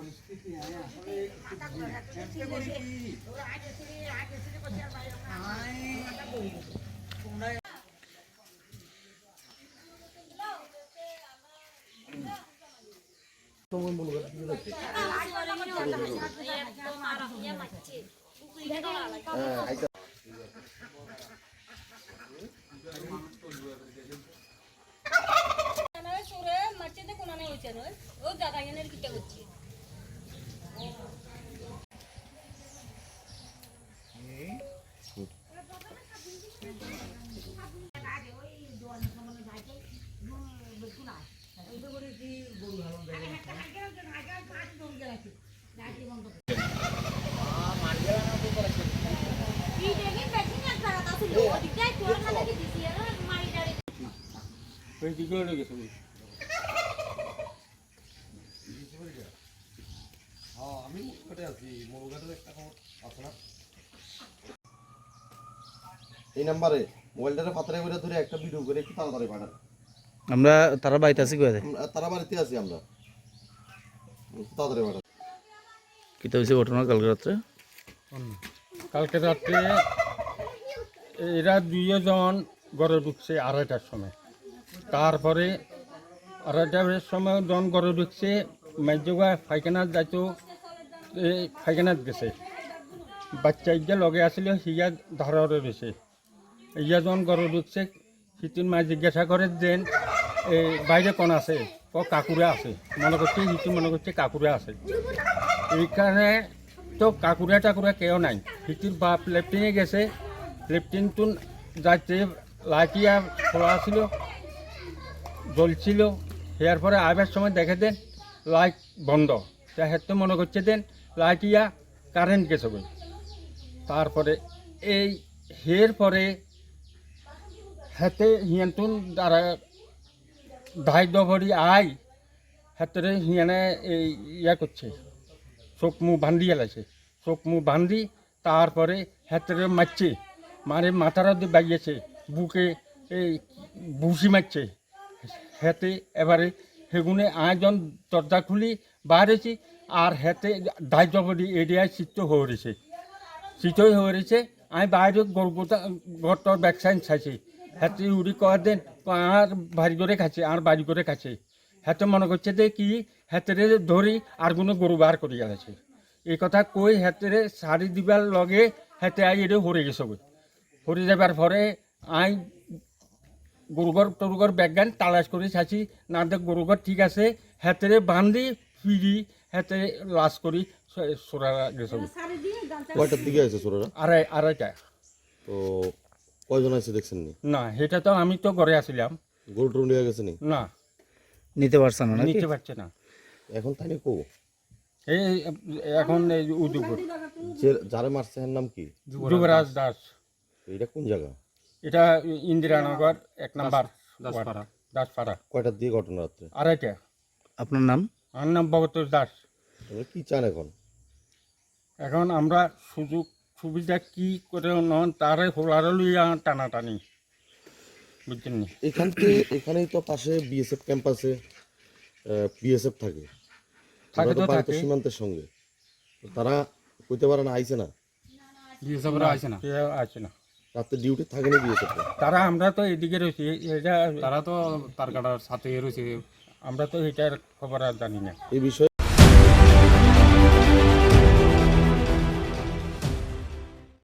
পরিস্থিতি আমি আসলে চেষ্টা করি কি সুরে মারছে কোনানে হয়েছে নয় ও দাদা এনের কিটা করছে হ্যাঁ আমি কোথায় আছি মরুঘাটের একটা খবর আছে না এই নাম্বারে মোবাইলটারে পাত্রে করে ধরে একটা ভিডিও করে একটু তাড়াতাড়ি পাঠান। আমরা তারা বাড়িতে আছি আমরা- তারা বাড়িতে আছি আমরা। তাড়াতাড়ি পাঠান। কিতা হয়েছে ঘটনা কালকে রাত্রে? কালকে রাত্রে এরা দুইজন গড়ে ঢুকছে আড়াইটার সময়, তারপরে আড়াইটার সময় জন গড়ে ঢুকছে মেজগা ফাইখানাত যাইতো ফাইখানাত গেছে। বাচ্চা ইয়া লগে আসলে হিয়া ধারে রয়েছে। ইয়া জন গড়ে ঢুকছে সিতিন মা জিজ্ঞাসা করে এই বাইরে কোন আছে? ও কাকুরে আছে। মনে করছে, সিটি মনে করছে কাকুরে আছে। এইখানে তো কাকুরা টাকুরা কেউ নাই। সিটির বাপ লেফটিনে গেছে, লেফটিন তুন যাইতে লাইটিয়া খোলা ছিল জ্বলছিল। এর পরে আবার সময় দেখে দেন, লাইট বন্ধ। তা হেতে মনে করছে দেন লাইটিয়া কারেন্ট গেছে বই তারপরে এই হের পরে হেতে হিয়ান্তুন দ্বারা ধাই দভরি আই, হেতরে হিয়ানে এই ইয়া করছে। চোখ মুখ বান্ধি এলাইছে চোখ মুখ বান্ধি তারপরে হাতের মারছে। মারে মাথারা দিয়ে বাগিয়েছে বুকে এই বুসি মারছে। হেতে এবারে সেগুনে আয়োজন দরজা খুলি বাহারেছি, আর হেতে দায়িত্ব করি এরিয়ায় চিত্ত হয়ে রয়েছে। চিতই হয়ে রয়েছে, আমি বাইরে গরুটা ঘরটার ব্যাকসাইন চাইছি হাতে উড়ি কয়া দেন আর বাড়ি করে খাচ্ছে, আর বাড়ি করে খাচ্ছে। হাতে মনে করছে যে কি হাতেরে ধরি আর কোনো গরু বার করি গেছে। এই কথা কই হাতেরে শাড়ি দিবার লগে হেতে আই এটা হরে গেছে হরে যাবার পরে আই গরুঘর টরুঘর ব্যাগান তালাশ করে চাচ্ছি না দেখ গরুঘর ঠিক আছে হাতেরে বান্ধি ফিরি হাতে লাশ করি সরা গেছে। কয়টার দিকে আছে ছোটরা আড়াই আড়াইটা। তো কয়জন আছে দেখছেন না সেটা তো আমি তো ঘরে আসছিলাম গরু টরু নিয়ে গেছে না। নিতে পারছে না নিতে পারছে না। এখন তাহলে কো? এই এখন এই উদুপুর যে যারে মারছে এর নাম কি? যুবরাজ দাস। এটা কোন জায়গা? এটা ইন্দিরানগর এক নাম্বার দাসপাড়া। দাসপাড়া। কয়টার দিয়ে ঘটনা রাত্রে? আড়াইটা। আপনার নাম? আমার নাম ভগতোষ দাস। কি চান এখন? এখন আমরা সুযোগ সুবিধা কি করে নন তারে হোলারে লইয়া টানাটানি। বুঝছেন নি? এখান থেকে এখানেই তো পাশে বিএসএফ ক্যাম্পাসে বিএসএফ থাকে। থাকে তো থাকে। সীমান্তের সঙ্গে। তারা কইতে পারে না আইছে না। কেউ আছে না? রাত্রে ডিউটি থাকেনি বিএসএফ তারা আমরা তো এদিকে রয়েছি এটা তারা তো তার কাটার সাথে রয়েছে। আমরা তো এটার খবর আর জানি না। এই বিষয়ে